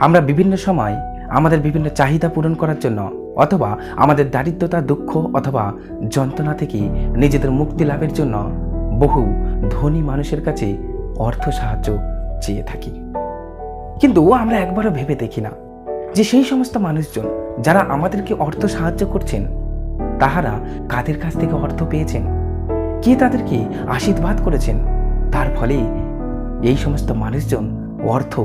আমরা বিভিন্ন সময় আমাদের বিভিন্ন চাহিদা পূরণ করার জন্য অথবা আমাদের দারিদ্রতা, দুঃখ অথবা যন্ত্রণা থেকে নিজেদের মুক্তি লাভের জন্য বহু ধনী মানুষের কাছে অর্থ সাহায্য চেয়ে থাকি। কিন্তু আমরা একবারও ভেবে দেখি না যে সেই সমস্ত মানুষজন যারা আমাদেরকে অর্থ সাহায্য করছেন, তাহারা কাদের কাছ থেকে অর্থ পেয়েছেন? কে তাদেরকে আশীর্বাদ করেছেন? তার ফলে এই সমস্ত মানুষজন অর্থ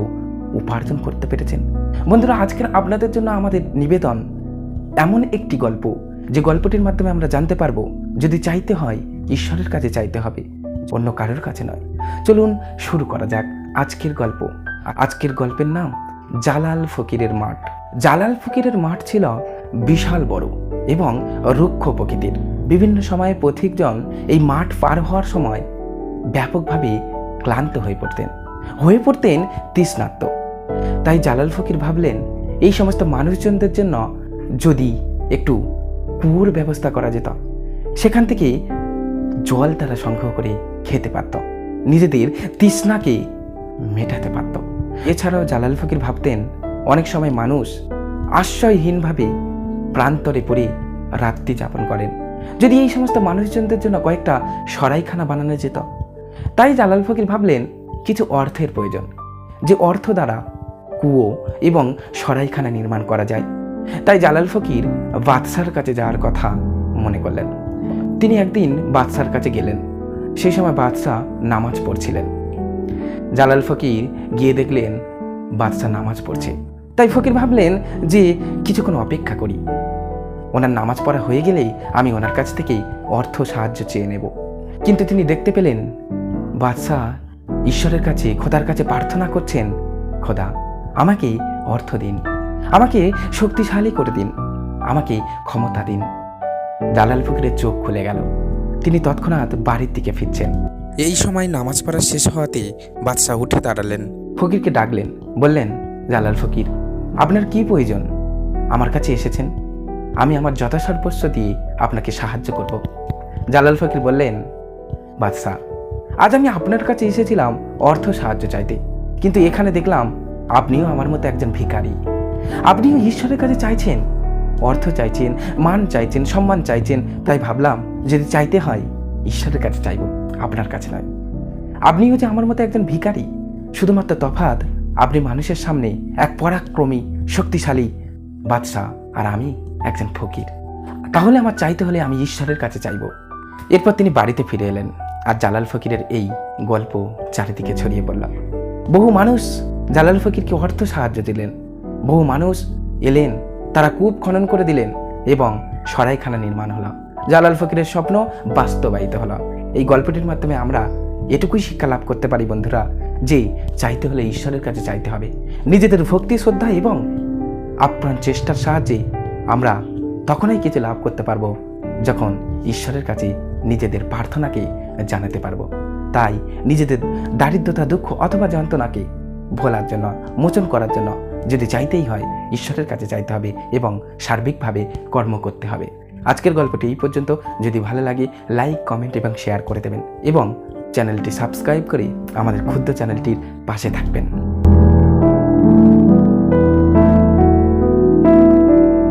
উপার্জন করতে পেরেছেন। বন্ধুরা, আজকের আপনাদের জন্য আমাদের নিবেদন এমন একটি গল্প। যে গল্পটির মাধ্যমে আমরা জানতে পারব, যদি চাইতে হয় ঈশ্বরের কাছে চাইতে হবে, অন্য কারোর কাছে নয়। চলুন শুরু করা যাক আজকের গল্প। আজকের গল্পের নাম জালাল ফকিরের মাঠ। জালাল ফকিরের মাঠ ছিল বিশাল বড় এবং রুক্ষ প্রকৃতির। বিভিন্ন সময়ে পথিকজন এই মাঠ পার হওয়ার সময় ব্যাপকভাবে ক্লান্ত হয়ে পড়তেন। হয়ে পড়তেন তৃষ্ণার্ত। তাই জালাল ফকির ভাবলেন, এই সমস্ত মানুষজনদের জন্য যদি একটু কুয়োর ব্যবস্থা করা যেত, সেখান থেকে জল তারা সংগ্রহ করে খেতে পারত, নিজেদের তৃষ্ণাকে মেটাতে পারত। এছাড়াও জালাল ফকির ভাবতেন, অনেক সময় মানুষ আশ্রয়হীনভাবে প্রান্তরে পড়ে রাত্রি যাপন করেন। যদি এই সমস্ত মানুষজনদের জন্য কয়েকটা সরাইখানা বানানো যেত, তাই জালাল ফকির ভাবলেন, কিছু অর্থের প্রয়োজন, যে অর্থ দ্বারা কুয়ো এবং সরাইখানা নির্মাণ করা যায়। তাই জালাল ফকির বাদশার কাছে যাওয়ার কথা মনে করলেন। তিনি একদিন বাদশার কাছে গেলেন। সেই সময় বাদশাহ নামাজ পড়ছিলেন। জালাল ফকির গিয়ে দেখলেন বাদশাহ নামাজ পড়ছে। তাই ফকির ভাবলেন যে কিছুক্ষণ অপেক্ষা করি। ওনার নামাজ পড়া হয়ে গেলেই আমি ওনার কাছ থেকেই অর্থ সাহায্য চেয়ে নেব। কিন্তু তিনি দেখতে পেলেন বাদশাহ ঈশ্বরের কাছে, খোদার কাছে প্রার্থনা করছেন খোদা। আমাকে অর্থ দিন। আমাকে শক্তিশালী করে দিন। আমাকে ক্ষমতা দিন। জালাল ফকিরের চোখ খুলে গেল। তিনি তৎক্ষণাৎ বাড়ির দিকে ফিরছেন। এই সময় নামাজ পড়া শেষ হওয়াতে বাদশাহ উঠে দাঁড়ালেন। ফকিরকে ডাকলেন বললেন জালাল ফকির আপনার কি প্রয়োজন? আমার কাছে এসেছেন। আমি আমার যথাসর্বস্ব দিয়ে আপনাকে সাহায্য করব। জালাল ফকির বললেন বাদশাহ আজ আমি আপনার কাছে এসেছিলাম অর্থ সাহায্য চাইতে। কিন্তু এখানে দেখলাম আপনিও আমার মতো একজন ভিখারি। আপনিও ঈশ্বরের কাছে চাইছেন, অর্থ চাইছেন, মান চাইছেন, সম্মান চাইছেন, তাই ভাবলাম যদি চাইতে হয়, ঈশ্বরের কাছে চাইব, আপনার কাছে নয়। আপনিও যে আমার মতো একজন ভিখারি, শুধুমাত্র তফাৎ, আপনি মানুষের সামনে এক পরাক্রমী, শক্তিশালী বাদশাহ, আর আমি একজন ফকির। তাহলে আমার চাইতে হলে আমি ঈশ্বরের কাছে চাইব। এরপর তিনি বাড়িতে ফিরে এলেন, আর জালাল ফকিরের এই গল্প চারিদিকে ছড়িয়ে পড়ল। বহু মানুষ জালাল ফকিরকে অর্থ সাহায্য দিলেন? বহু মানুষ এলেন, তারা কূপ খনন করে দিলেন এবং সরাইখানা নির্মাণ হলো। জালাল ফকিরের স্বপ্ন বাস্তবায়িত হলো। এই গল্পটির মাধ্যমে আমরা এটুকুই শিক্ষা লাভ করতে পারি বন্ধুরা, যে চাইতে হলে ঈশ্বরের কাছে চাইতে হবে। নিজেদের ভক্তি, শ্রদ্ধা এবং আপ্রাণ চেষ্টার সাহায্যে আমরা তখনই কিছু লাভ করতে পারব, যখন ঈশ্বরের কাছে নিজেদের প্রার্থনাকে জানাতে পারব। তাই নিজেদের দারিদ্রতা, দুঃখ অথবা যন্ত্রণাকে ভোলার জন্য, মোচন করার জন্য যদি চাইতেই হয়, ঈশ্বরের কাছে চাইতে হবে এবং সার্বিকভাবে কর্ম করতে হবে। আজকের গল্পটি এই পর্যন্ত। যদি ভালো লাগে, লাইক, কমেন্ট এবং শেয়ার করে দেবেন এবং চ্যানেলটি সাবস্ক্রাইব করে আমাদের ক্ষুদ্র চ্যানেলটির পাশে থাকবেন।